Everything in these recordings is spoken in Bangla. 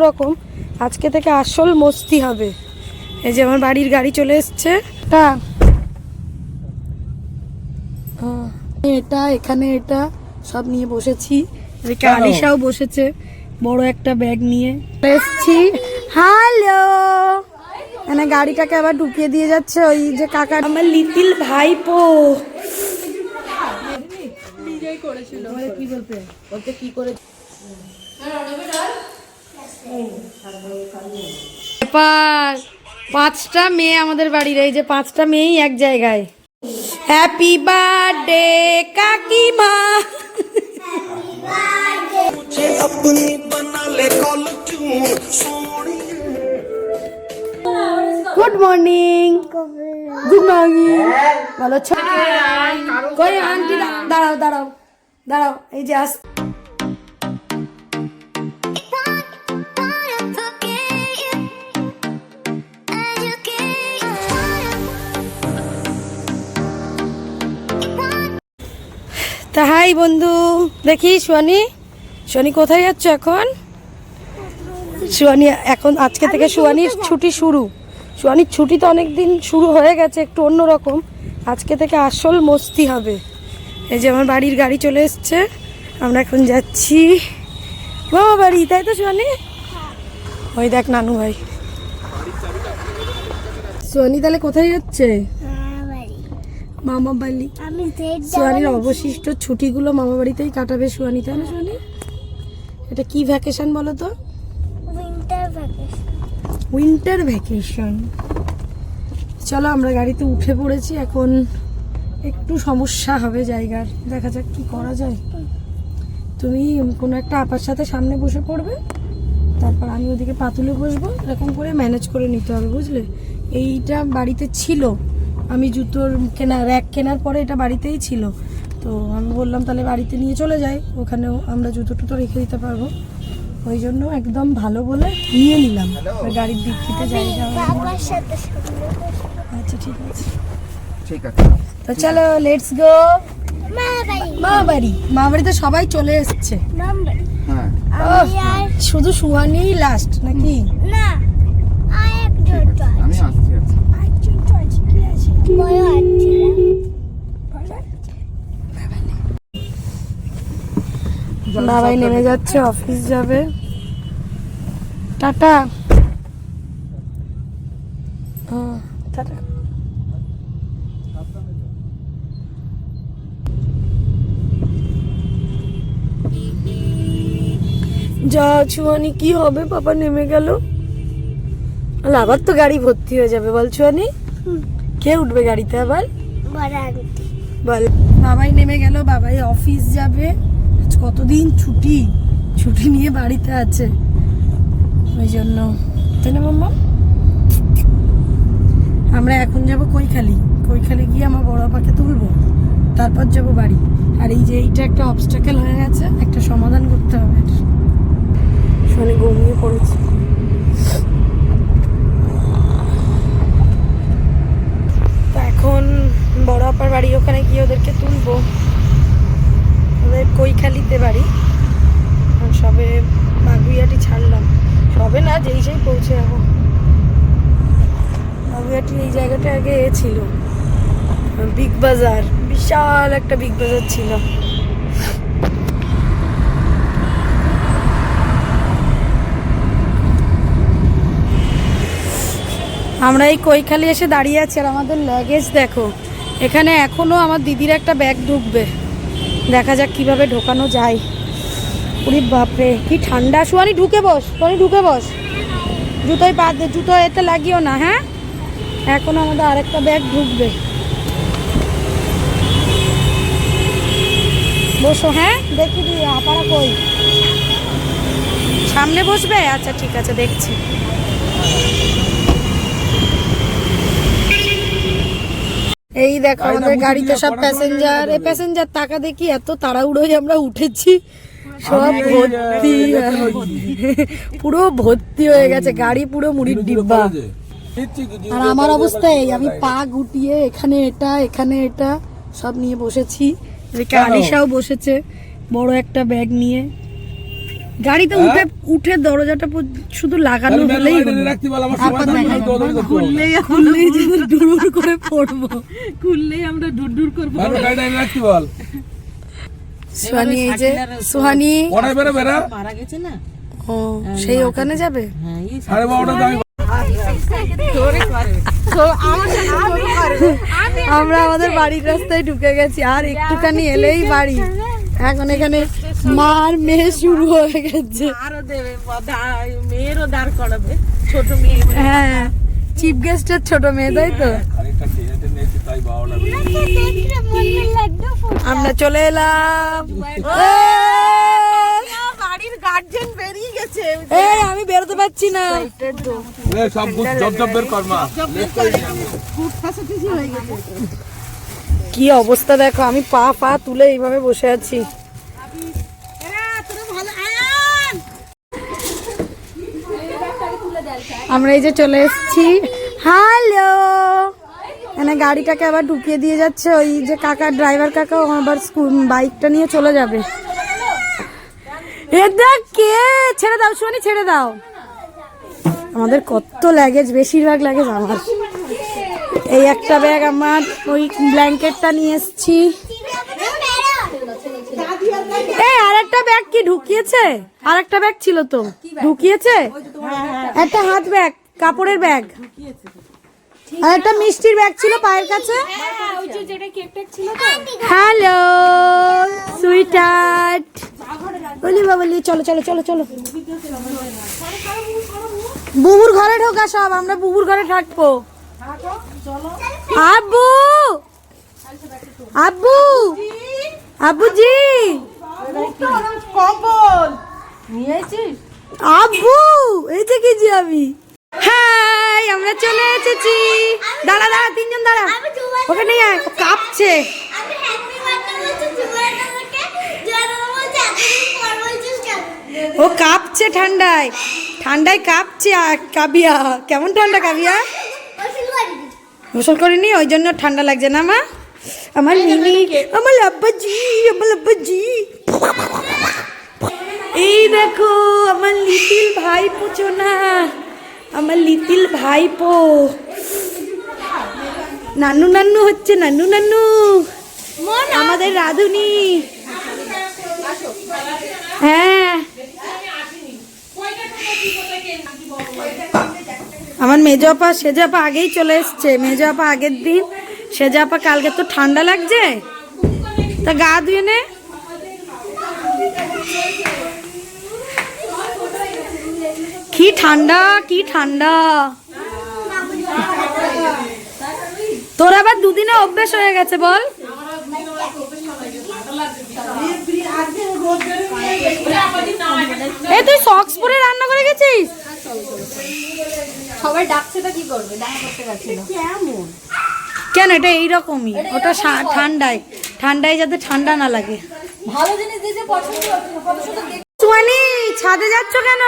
অন্যরকম আজকে থেকে আসল মস্তি হবে। এই যে আমার বাড়ির গাড়ি চলে এসছে। তা আহ, এটা এখানে এটা সব নিয়ে বসেছি। এদিকে আলিশাও বসেছে বড় একটা ব্যাগ নিয়ে। এসছি। হ্যালো। এখানে গাড়িটাকে আবার ঢুকিয়ে দিয়ে যাচ্ছে ওই যে কাকা। আমার লিটিল ভাইপো। কি বলতে বলতে কি করে ব্যাপার পাঁচটা মেয়ে আমাদের বাড়ির এই যে পাঁচটা মেয়েই এক জায়গায়। হ্যাপি বার্থডে কাকিমা। গুড মর্নিং গুড মর্নিং ভালো ছোট কই আন্টি দাঁড়াও দাঁড়াও দাঁড়াও। এই যে আস তা হাই বন্ধু দেখি সোয়ানি। সোয়ানি কোথায় যাচ্ছ এখন? সুয়ানি এখন আজকে থেকে সুয়ানির ছুটি শুরু। সুয়ানির ছুটি তো অনেক দিন শুরু হয়ে গেছে একটু অন্যরকম। আজকে থেকে আসল মস্তি হবে। এই যে আমার বাড়ির গাড়ি চলে এসছে আমরা এখন যাচ্ছি মামা বাড়ি তাই তো সুয়ানি? ওই দেখ নানু ভাই। সুয়ানি তাহলে কোথায় যাচ্ছে? মামা বাড়ি সুয়ানির অবশিষ্ট ছুটিগুলো মামা বাড়িতেই কাটাবে সুয়ানি তাই না সুয়ানি? এটা কি ভ্যাকেশন বলো তো? উইন্টার ভ্যাকেশন উইন্টার ভ্যাকেশন চলো আমরা গাড়িতে উঠে পড়েছি এখন একটু সমস্যা হবে জায়গার। দেখা যাক কি করা যায়। তুমি কোনো একটা আপার সাথে সামনে বসে পড়বে তারপর আমি ওদিকে পাতুলে বসবো এরকম করে ম্যানেজ করে নিতে হবে বুঝলে? এইটা বাড়িতে ছিল। আমি জুতোর কেনা র্যাক কেনার পরে এটা বাড়িতেই ছিল। তো আমি বললাম তাহলে বাড়িতে নিয়ে চলে যাই। ওখানেও আমরা জুতো টুতো রেখে দিতে পারব। ওই জন্য একদম ভালো বলে নিয়ে নিলাম। আর গাড়ির দিক থেকে জায়গা বসবো। আচ্ছা ঠিক আছে। ঠিক আছে। তো চলো লেটস গো মা বাড়ি। মা বাড়িতে সবাই চলে এসছে। হ্যাঁ। শুধু সুহানিই লাস্ট নাকি? না আর একজন তো আমি আসছি আছি একজন তো আছে কি আছে বড় আছে বাবাই নেমে যাচ্ছে, অফিস যাবে। টাটা। যা, চুয়ানি, কি হবে? বাবা নেমে গেল। আবার তো গাড়ি ভর্তি হয়ে যাবে, বল চুয়ানি। কে উঠবে গাড়িতে আবার? বল। বাবাই নেমে গেল বাবাই অফিস যাবে। কতদিন ছুটি? ছুটি নিয়ে বাড়িতে আছে। ওই জন্য। তাই না মাম্মা? আমরা এখন যাব কৈখালি। কৈখালি গিয়ে আমার বড় পাকে তুলবো। তারপর যাব বাড়ি। আর এই যে এইটা একটা অবস্টাকেল হয়ে গেছে একটা সমাধান করতে হবে। শোনে ঘুমিয়ে পড়েছে। এখন বড় আপার বাড়ি, ওখানে গিয়ে ওদেরকে তুলবো। ওদের কৈখালিতে বাড়ি। সবে বাগুইয়াটি ছাড়লাম। সবে না, যেই সেই পৌঁছে যাব। বাগুইয়াটি এই জায়গাটা আগে ছিল। বিগ বাজার, বিশাল একটা বিগ বাজার ছিল। আমরা এই কৈখালি এসে দাঁড়িয়ে আছি আর আমাদের লাগেজ দেখো। এখানে এখনও আমার দিদির একটা ব্যাগ ঢুকবে। দেখা যাক কীভাবে ঢোকানো যায়। উনি বাপরে, কি ঠান্ডা। সুয়ানি ঢুকে বস। সুয়ানি ঢুকে বস। জুতোয় পা জুতো এতে লাগিও না হ্যাঁ? এখন আমাদের আরেকটা ব্যাগ ঢুকবে। বসো হ্যাঁ? দেখি দি, আপারা কই? সামনে বসবে? আচ্ছা ঠিক আছে, দেখছি। এই দেখো আমাদের গাড়িতে সব প্যাসেঞ্জার এই প্যাসেঞ্জার টাকা দেখি এত তাড়াহুড়োই আমরা উঠেছি। সব ভর্তি পুরো ভর্তি হয়ে গেছে। গাড়ি পুরো মুড়ির ডিব্বা। আর আমার অবস্থা এই আমি পা গুটিয়ে এখানে এটা এখানে এটা সব নিয়ে বসেছি। আলিশাও বসেছে বড় একটা ব্যাগ নিয়ে। গাড়িতে উঠে উঠে দরজাটা শুধু লাগানো হলেই। খুললেই যদি ডুরুর করে পড়ব। খুললেই আমরা ডুর ডুর করব গাড়িটা রাখতে বল। সুহানি এই যে সুহানি। ওরাই বেরো বেরা। মারা গেছে না? ও সেই ওখানে যাবে? হ্যাঁ সাড়ে বারোটা আমরা আমাদের বাড়ির রাস্তায় ঢুকে গেছি আর একটুখানি এলেই বাড়ি। এখন এখানে মার মেয়ে শুরু হয়ে গেছে। আরও দেবে মেয়েরও দাঁড় করাবে ছোট মেয়ে হ্যাঁ চিফ গেস্টের ছোট মেয়ে তাই তো? লাড্ডু ফুটে আমরা চলে এলাম। বাড়ির গার্জেন বেরিয়ে গেছে। এই আমি বেরোতে পারছি না। এ, সব জব জব বের কর মা। খুব কাছাকাছি হয়ে গেছে। কি অবস্থা দেখো আমি পা পা তুলে এইভাবে বসে আছি। আমরা এই যে চলে এসেছি। হ্যালো এখানে গাড়িটাকে আবার ঢুকিয়ে দিয়ে যাচ্ছে ওই যে কাকা ড্রাইভার কাকা, ও আবার বাইকটা নিয়ে চলে যাবে। এ দেখ কে? ছেড়ে দাও, শুনি, ছেড়ে দাও। আমাদের কত লাগেজ বেশিরভাগ লাগেজ আমার। এই একটা ব্যাগ আমার, ওই ব্ল্যাঙ্কেটটা নিয়ে এসেছি। এই ব্যাগ কি ঢুকিয়েছে? ব্যাগ ছিল তো। ঢুকিয়েছে? একটা হাত ব্যাগ কাপড়ের ব্যাগ আর একটা মিষ্টির ব্যাগ ছিল পায়ের কাছে। হ্যালো বলি চলো চলো চলো চলো। বুবুর ঘরে ঢোকা সব, আমরা বুবুর ঘরে থাকব আব্বু! আব্বু! আব্বুজি কম্বল নিয়েছিস আব্বু এই যে কি জি আমি। হাই আমরা চলে এসেছি। দাঁড়া দাঁড়া তিনজন দাঁড়া। ওখানে আয়, ও কাঁপছে। ও কাঁপছে ঠান্ডায়। ঠান্ডায় কাঁপছে কাবিয়া। কেমন ঠান্ডা কাবিয়া? গোসল করিনি ওই জন্য ঠান্ডা লাগছে না মা? আমার মিনি আমার আব্বাজি আমার আব্বাজি এই দেখো আমার লিটিল ভাই না আমার লিটিল ভাইপো নানু নানু হচ্ছে নানু নানু আমাদের রাধুনি হ্যাঁ আমার মেজো আপা সেজো আপা আগেই চলে এসছে। মেজো আপা আগের দিন সেজো আপা কালকে তো ঠান্ডা লাগছে? তা গা ধুয়ে নে। কি ঠান্ডা কি ঠান্ডা। তোর আবার দুদিনে অভ্যেস হয়ে গেছে বল। এ তুই সক্স পরে রান্না করে গেছিস? সবাই ডাকছে তো কি করবে? দেখা করতে পারছিল কেমন? কেন এটা এইরকমই? ওটা ঠান্ডায়। ঠান্ডায় যাতে ঠান্ডা না লাগে। ভালো জিনিস পছন্দ সুয়ানি ছাদে যাচ্ছ কেন?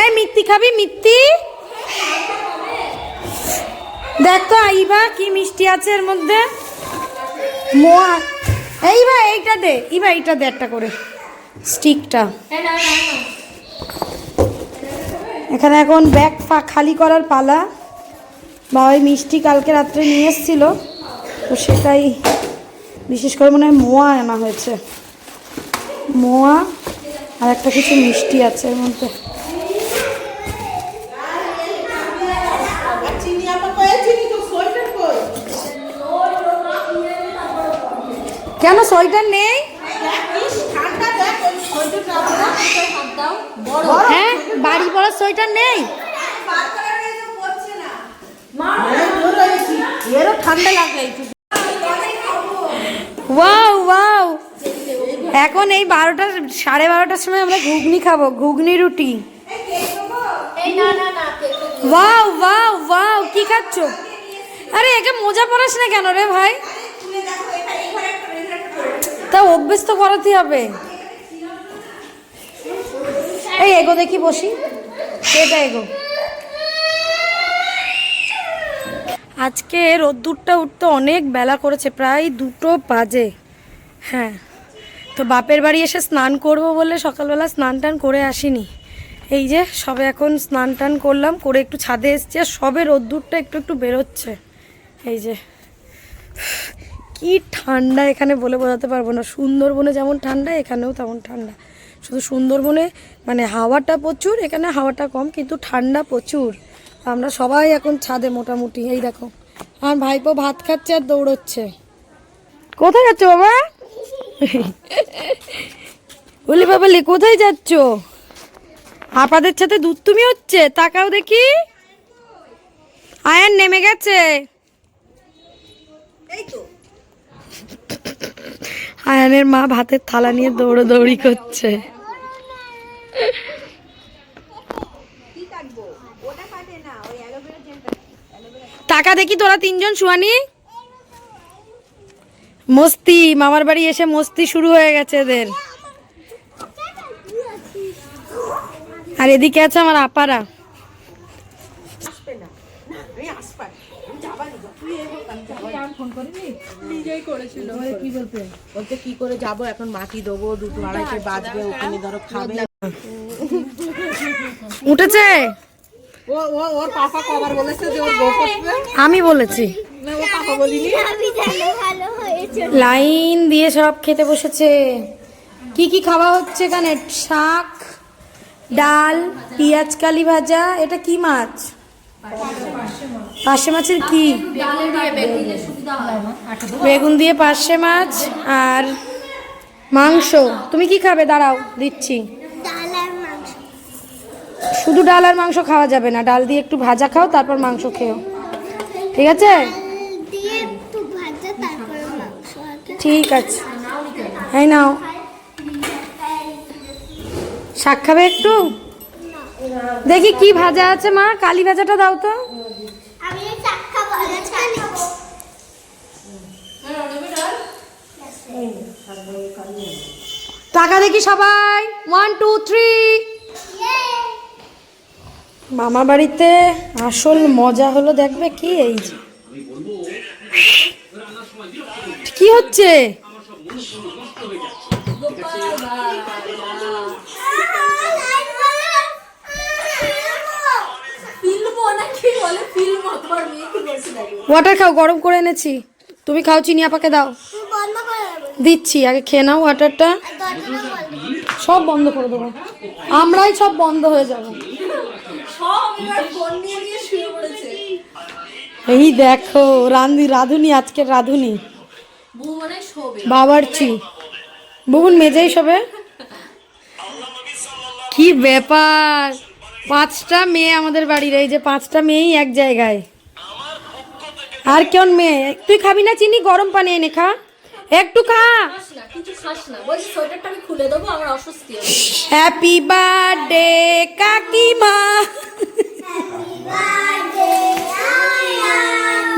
এই মিত্তি খাবি মিত্তি? দেখ তো আইবা কি মিষ্টি আছে এর মধ্যে। মোয়া। এইবা এইটা দে। ইবা এইটা দে একটা করে। স্টিকটা। এখানে এখন ব্যাগ খালি করার পালা। বা ওই মিষ্টি কালকে রাত্রে নিয়ে এসেছিল। তো সেটাই বিশেষ করে মনে হয় মোয়া আনা হয়েছে। মোয়া আর একটা কিছু মিষ্টি আছে এর মধ্যে। কেন সোয়েটার নেই? হ্যাঁ বাড়ি পড়ার সোয়েটার নেই? ঠান্ডা লাগে এখন এই বারোটা সাড়ে বারোটার সময় আমরা ঘুগনি খাব ঘুগনি রুটি কি খাচ্ছ আরে একে মোজা পরাস না কেন রে ভাই তা অভ্যেস তো করাতে হবে এই এগো দেখি বসি এটা এগো আজকে রোদ্দুরটা উঠতে অনেক বেলা করেছে, প্রায় দুটো বাজে। হ্যাঁ তো বাপের বাড়ি এসে স্নান করব বলে সকালবেলা স্নান টান করে আসিনি। এই যে সবে এখন স্নান টান করলাম, করে একটু ছাদে এসছি আর সবে রোদ্দুরটা একটু একটু বেরোচ্ছে। এই যে, কি ঠান্ডা এখানে বলে বোঝাতে পারব না। সুন্দরবনে যেমন ঠান্ডা, এখানেও তেমন ঠান্ডা। শুধু সুন্দরবনে মানে হাওয়াটা প্রচুর, এখানে হাওয়াটা কম, কিন্তু ঠান্ডা প্রচুর। আমরা সবাই এখন ছাদে মোটামুটি, এই দেখো। আমার ভাইপো ভাত খাচ্ছে আর দৌড়চ্ছে। কোথায় যাচ্ছ বাবা? বলি বাবালি কোথায় যাচ্ছ? আপাদের সাথে দুধ তুমি হচ্ছে, তাকাও দেখি। আয়ান নেমে গেছে। আয়ানের মা ভাতের থালা নিয়ে দৌড়োদৌড়ি করছে। টাকা দেখি তোরা তিনজন শুয়ানি মস্তি, মামার বাড়ি এসে মস্তি শুরু হয়ে গেছে এদের। আর এদিকে আছে আমার আপারা। এখন দেবো দুটো উঠেছে? ও ও ওর পাপা কবার বলেছে যে ওর বউ করবে। আমি বলেছি। না ও পাপা বলিনি। আমি জানি ভালো হয়েছে। লাইন দিয়ে সব খেতে বসেছে। কি কি খাওয়া হচ্ছে এখানে? শাক ডাল পেঁয়াজ কালি ভাজা এটা কি মাছ? পার্শে মাছের কি? বেগুন দিয়ে পার্শে মাছ আর মাংস। তুমি কি খাবে? দাঁড়াও দিচ্ছি। শুধু ডাল আর মাংস খাওয়া যাবে না। ডাল দিয়ে একটু ভাজা খাও, তারপর মাংস খেও। ঠিক আছে? ঠিক আছে। হ্যাঁ নাও। শাক খাবে একটু? দেখি কি ভাজা আছে, মা। কালি ভাজাটা দাও তো। টাকা দেখি সবাই। ওয়ান টু থ্রি মামা বাড়িতে আসল মজা হলো দেখবে কি এই যে। কি হচ্ছে? ওয়াটার খাও গরম করে এনেছি। তুমি খাও চিনি আপাকে দাও। দিচ্ছি আগে খেয়ে নাও ওয়াটারটা সব বন্ধ করে দেবো। আমরাই সব বন্ধ হয়ে যাব। এই দেখো রান্ধি রাধুনি আজকের রাধুনি। বাবারচি। বুবুন মেজেই সবে কি ব্যাপার? পাঁচটা মেয়ে আমাদের বাড়ির এই যে পাঁচটা মেয়েই এক জায়গায়। আর কেমন মেয়ে তুই খাবি না চিনি? গরম পানি এনে খা। একটু খা। হ্যাপি বার্থডে কাকিমা।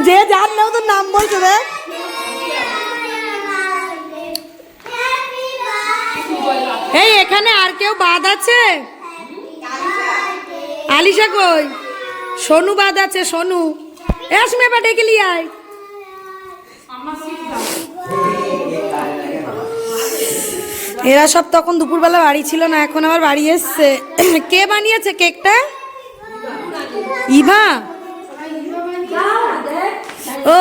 যে যার নাও তো নাম বলছে রে। এই, এখানে আর কেউ বাদ আছে? আলিশা কই? সোনু বাদ আছে, সোনু। এসমে বা ডেকে লিয়ে এরা সব তখন দুপুরবেলা বাড়ি ছিল না, এখন আবার বাড়ি এসছে। কে বানিয়েছে কেকটা? ইভা? ও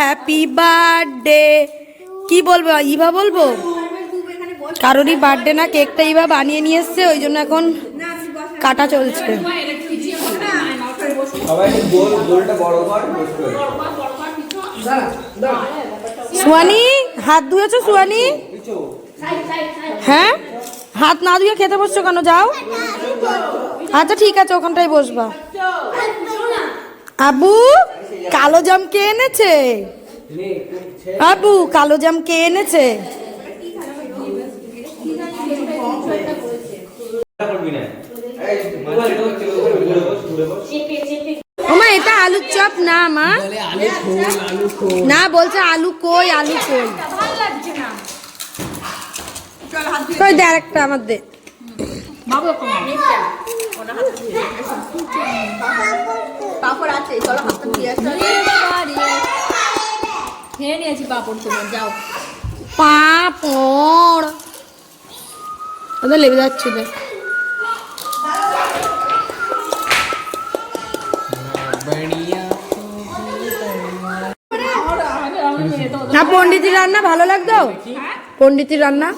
হ্যাপি বার্থডে কি বলব, ইভা বলব? কারোরই বার্থডে না, কেকটা ইভা বানিয়ে নিয়ে এসছে, ওই জন্য এখন কাটা চলছে। সুয়ানি, হাত ধুয়েছো সুয়ানি? হ্যাঁ? হাত না ধুয়ে খেতে বসছো কেন? যাও। আচ্ছা ঠিক আছে ওখানটাই বসবা। আবু কালো জাম কে এনেছে? আবু কালো জাম কে এনেছে? ওমা এটা আলুর চপ না মা? না বলছে আলু কই আলু কই? কই দে আরেকটা আমার দে। পাপড় আছে চলো হাতটা দিয়ে খেয়ে নিয়েছি পাপড় তোমার যাও। পাপড়। ওদের লেগে যাচ্ছে দেখ না পন্ডিতির রান্না ভালো লাগতো? পন্ডিতির রান্না?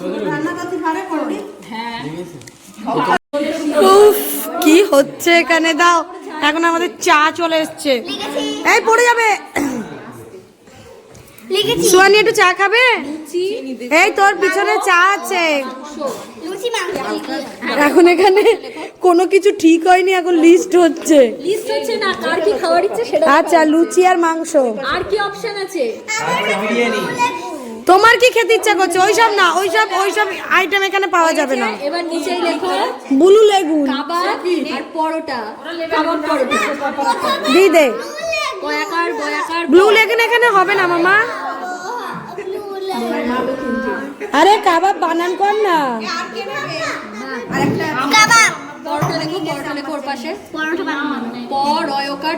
উফ কি হচ্ছে এখানে? দাও এখন আমাদের চা চলে এসছে। এই পড়ে যাবে। সুয়ানি একটু চা খাবে? এই তোর পিছনে চা আছে। এখন এখানে কোনো কিছু ঠিক হয়নি এখন লিস্ট হচ্ছে। লিস্ট হচ্ছে না কার কি খাবার ইচ্ছে সেটা আচ্ছা লুচি আর মাংস। আর কি অপশন আছে? বিরিয়ানি। তোমার কি খেতে ইচ্ছা করছে? ওইসব না ওইসব ওইসব আইটেম এখানে পাওয়া যাবে না। এবার নিচেই লেখো বুলু লেগুন। কাবাব আর পরোটা কাবাব পরোটা। দি দে। কয়াকার বয়াকার ব্লু লেগুন এখানে হবে না মামা? আরে কাবাব বানান কর না।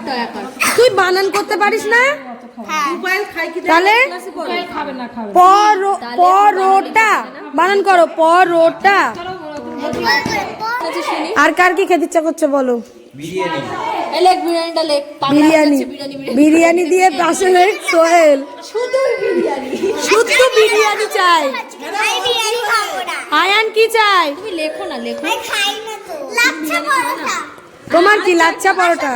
টয়াকার তুই বানান করতে পারিস না? তাহলে পরোটা বানান করো পরোটা আর কার কি খেতে ইচ্ছা করছে বলো? বিরিয়ানি। হয়ে বিরিয়ানি। দিয়ে পাশে সোহেল। শুধু বিরিয়ানি চাই। আয়ান কি চাই তুমি লেখো না লেখো। তোমার কি লাচ্ছা পরোটা?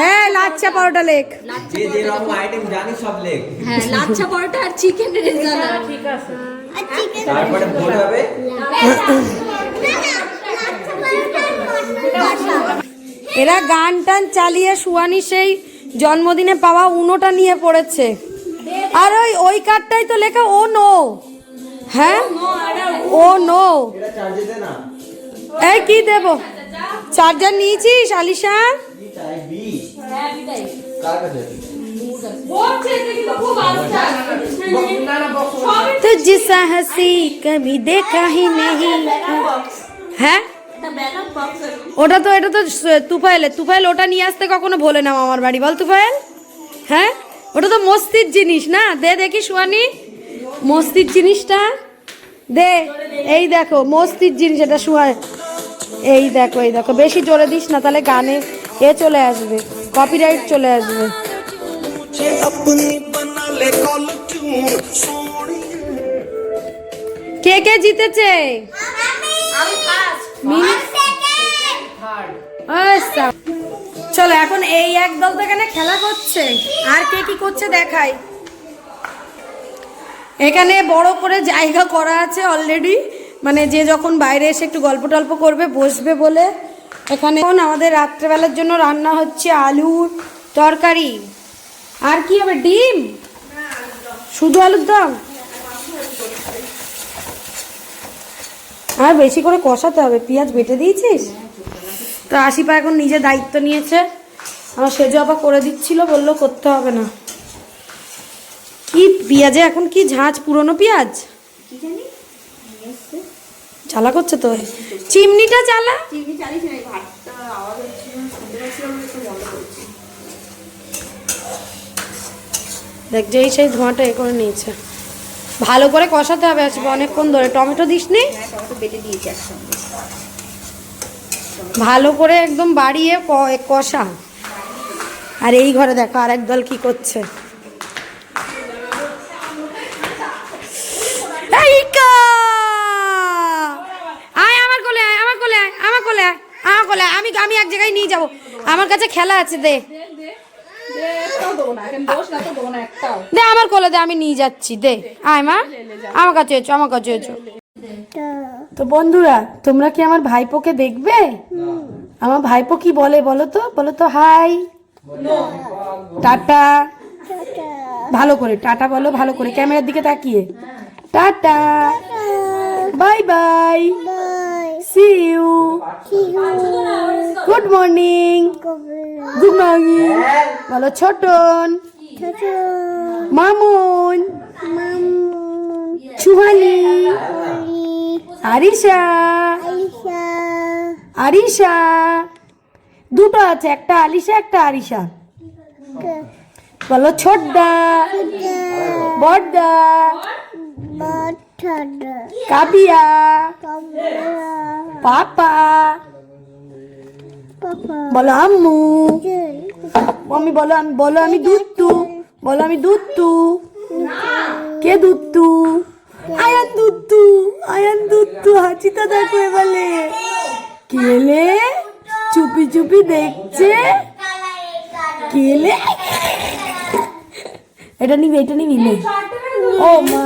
হ্যাঁ লাচ্ছা পরোটা লেখ। যে যে রকম আইটেম জানি সব লেখ। হ্যাঁ লাচ্ছা পরোটা আর চিকেন রেজালা আর চিকেন তারপরে ভোট হবে? এরা গান টান চালিয়ে সুয়ানি সেই জন্মদিনে পাওয়া উনোটা নিয়ে পড়েছে। আর ওই ওই কার্ডটাই তো লেখা ও নো। হ্যাঁ? ও না। এই কি দেব? চার্জার নিয়েছিস আলিশা? তুঝ সা হাসি কবি দেখা হি নেহি। হ্যাঁ? ওটা তো এটা তো তুফাইলের তুফাইল ওটা নিয়ে আসতে কখনো ভোলে নাও আমার বাড়ি বল তুফাইল হ্যাঁ? ওটা তো মস্তির জিনিস না? দে দেখি সুয়ানি মস্তির জিনিসটা। দে এই দেখো মস্তির জিনিস এটা সুয়া এই দেখো এই দেখো। বেশি জোরে দিস না, তাহলে গানে এ চলে আসবে কপিরাইট চলে আসবে। কে কে জিতেছে? আচ্ছা। চলো, এখন এই এক দল তো এখানে খেলা করছে। আর কে কি করছে দেখাই। এখানে বড় করে জায়গা করা আছে অলরেডি মানে যে যখন বাইরে এসে একটু গল্প টল্প করবে, বসবে বলে। এখানে আমাদের রাত্রেবেলার জন্য রান্না হচ্ছে আলুর তরকারি। আর কি হবে ডিম? শুধু আলুর দম? আর বেশি করে কষাতে হবে। পেঁয়াজ বেটে দিয়েছিস? তো আশিপা এখন নিজে দায়িত্ব নিয়েছে। আমার সেজো আবার করে দিচ্ছিল, বলল করতে হবে না। কি পেঁয়াজে এখন কি ঝাঁঝ পুরনো পেঁয়াজ? চালা করছে তো? চিমনিটা চালা দেখ যেই সেই ধোঁয়াটা এ করে নিয়েছে। ভালো করে কষাতে হবে আসবে অনেকক্ষণ ধরে। টমেটো দিস নি ভালো করে একদম বাড়িয়ে কষা। আর এই ঘরে দেখো আর দল কি করছে এই কা! আয় আমার কোলে আয় আমার কোলে আয় আমার কোলে আয় আমার কোলে আয়। আমি আমি এক জায়গায় নিয়ে যাব আমার কাছে খেলা আছে, দে। দে আমার কোলে, দে, আমি নিয়ে যাচ্ছি, দে। আয় মা, আমার কাছে এসো, আমার কাছে এসো। তো বন্ধুরা, তোমরা কি আমার ভাইপোকে দেখবে? আমার ভাইপো কি বলে বলো তো? বলো তো, হাই। টাটা। ভালো করে, টাটা বলো, ভালো করে। ক্যামেরার দিকে তাকিয়ে। Tata. Bye bye. See you good morning good morning বলো ছোটন মামুন চুহানি আরিশা আরিশা দুটো আছে, একটা আলিশা, একটা আরিশা। বলো, ছোটদা। বড়দা। কাবিয়া পাপা বলো আম্মু মম্মি বলো আমি বলো আমি দুত্তু বলো আমি দুত্তু কে দুত্তু আয়ান দুত্তু আয়ান দুত্তু হাঁচিটা দেখো এবারে কেলে চুপি চুপি দেখছে কেলে এটা নিবি এটা নিবি নে ও মা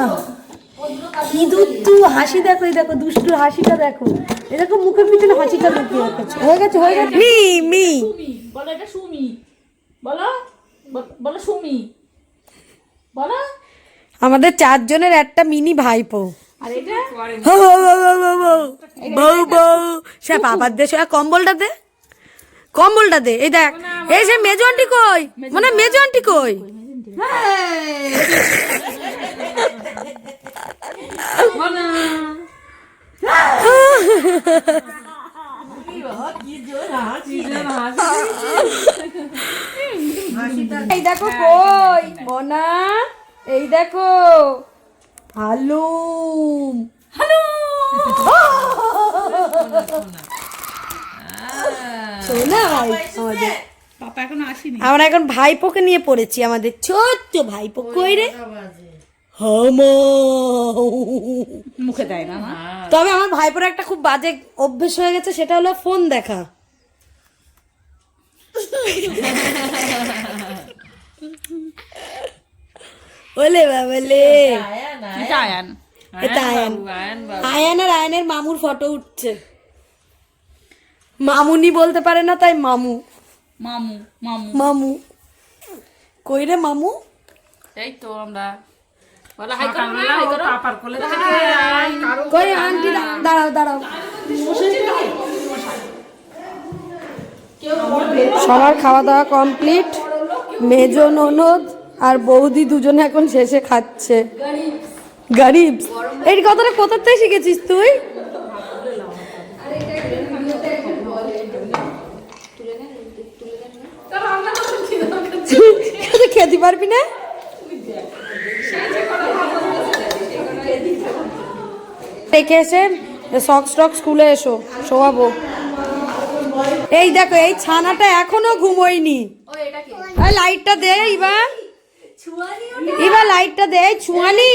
কি দুত্তু হাসি দেখো এই দেখো দুষ্টুর হাসিটা দেখো। এই দেখো মুখের পিছনে হাসিটা লুকিয়ে রেখেছে। হয়ে গেছে হয়ে গেছে। মি মি। বলো এটা সুমি। বলো বলো সুমি। বলো। আমাদের চারজনের একটা মিনি ভাইপো। বউ বউ। সে বাবার দে সে কম্বলটা দে। কম্বলটা দে এই দেখ। এই সে মেজো আন্টি কই? মানে মেজো আন্টি কই? এই দেখো কই? মনা এই দেখো। হালুম। আমরা এখন ভাইপোকে নিয়ে পড়েছি আমাদের ছোট্ট ভাইপো। কই রে? মুখে দেয় না না তবে আমার ভাইপোর একটা খুব বাজে অভ্যেস হয়ে গেছে সেটা হলো ফোন দেখা। ওলে বাবালে। আয়ান। এটা আয়ান। আয়ান আর আয়ানের মামুর ফটো উঠছে। মামুনি বলতে পারে না তাই মামু। মামু মামু। মামু। কই রে মামু? এই তো আমরা করো আন্টি দাঁড়াও দাঁড়াও সবার খাওয়া দাওয়া কমপ্লিট মেজ ননদ আর বৌদি দুজনে এখন শেষে খাচ্ছে। গরিব এই কথাটা কোথার থেকে শিখেছিস তুই? তুই খেতে পারবি না? রেখে এসে সক স্টক স্কুলে এসো শোয়াবো। এই দেখো এই ছানাটা এখনও ঘুমোয়নি। লাইটটা দে এবার এবার লাইটটা দে ছুয়ালি।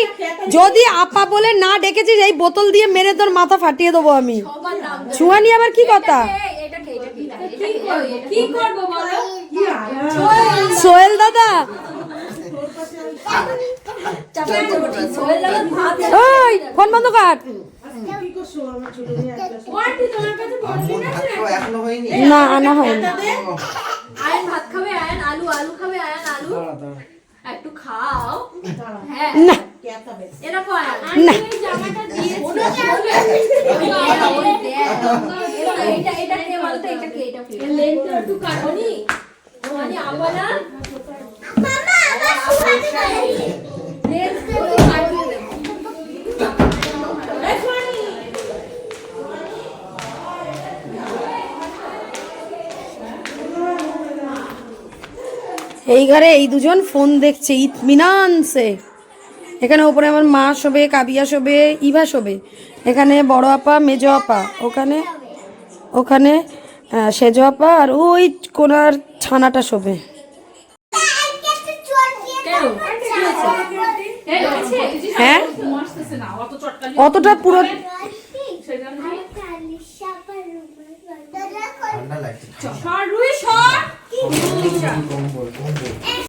যদি আপা বলে না ডেকেছিস এই বোতল দিয়ে মেরে তোর মাথা ফাটিয়ে দেবো আমি। ছুয়ানি আবার কি কথা? সোহেল দাদা। ওই ফোন বন্ধ কাট ভাত খাওয়া এখনও না আনা হয়নি। আয়ন ভাত খাবে আয়ন আলু আলু খাবে আয়ন আলু একটু খাও হ্যাঁ না। এরকম না। জামাটা দিয়েছে এটা এটা কে? বলতো এটা কে এটা কে লেন্থটা একটু কাটনি আবার না মামা আমার সুপারি করে লেন্থটা একটু কাটিয়ে দেবো এই ঘরে এই দুজন ফোন দেখছে ইতমিনানসে এখানে ওপরে আমার মা শোবে, কাবিয়া শোবে, ইভা শোবে। এখানে বড় আপা, মেজ আপা। ওখানে ওখানে সেজো আপা আর ওই কোনার ছানাটা শোবে। হ্যাঁ? অতটা পুরো ঠান্ডা লাগছে 어떤게힘들 고, 뭔가